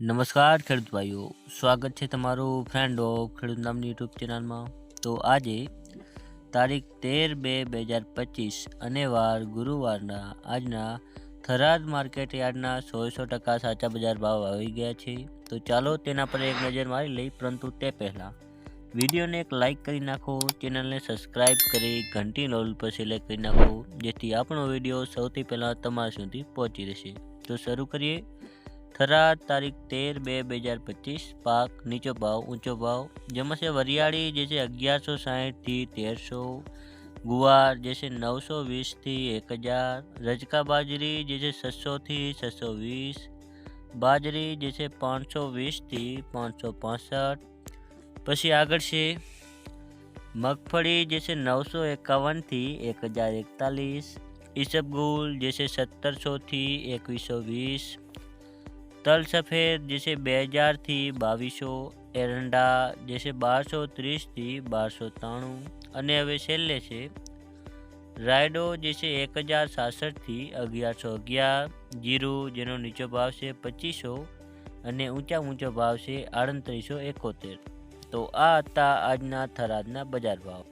નમસ્કાર ખેડૂત ભાઈઓ, સ્વાગત છે તમારું ફ્રેન્ડ ઓફ ખેડૂત નામની યુટ્યુબ ચેનલમાં તો આજે તારીખ તેર બે બે હજાર પચીસ અને વાર ગુરુવારના આજના થરાદ માર્કેટ યાર્ડના સોળસો ટકા સાચા બજાર ભાવ આવી ગયા છે. તો ચાલો તેના પર એક નજર મારી લઈ, પરંતુ તે પહેલાં વિડીયોને એક લાઇક કરી નાખો, ચેનલને સબસ્ક્રાઇબ કરી ઘંટી નોલ પર સિલેક્ટ કરી નાખો, જેથી આપણો વીડિયો સૌથી પહેલાં તમારા સુધી પહોંચી રહેશે. તો શરૂ કરીએ થરાદ તારીખ તેર બે બે હજાર પચીસ પાક નીચો ભાવ ઊંચો ભાવ જેમાં છે વરિયાળી જે છે અગિયારસો સાહીઠથી તેરસો ગુવાર જે છે નવસો વીસથી એક હજાર રજકા બાજરી જે છે છસોથી છસો વીસ બાજરી જે છે પાંચસો વીસથી પાંચસો પાસઠ પછી આગળ છે મગફળી જે છે નવસો એકાવનથી એક હજાર એકતાલીસ ઈસબગુલ જે છે સત્તરસોથી એકવીસો વીસ તલ સફેદ જે છે બે હજારથી બાવીસો, એરંડા જે છે બારસો ત્રીસથી બારસો ત્રાણું. અને હવે છેલ્લે છે, રાયડો જે છે એક હજાર સાસઠથી અગિયારસો અગિયાર, જીરું જેનો નીચો ભાવ છે પચીસો અને ઊંચા ઊંચો ભાવ છે આડત્રીસો એકોતેર. તો આ હતા આજના થરાદના બજાર ભાવ.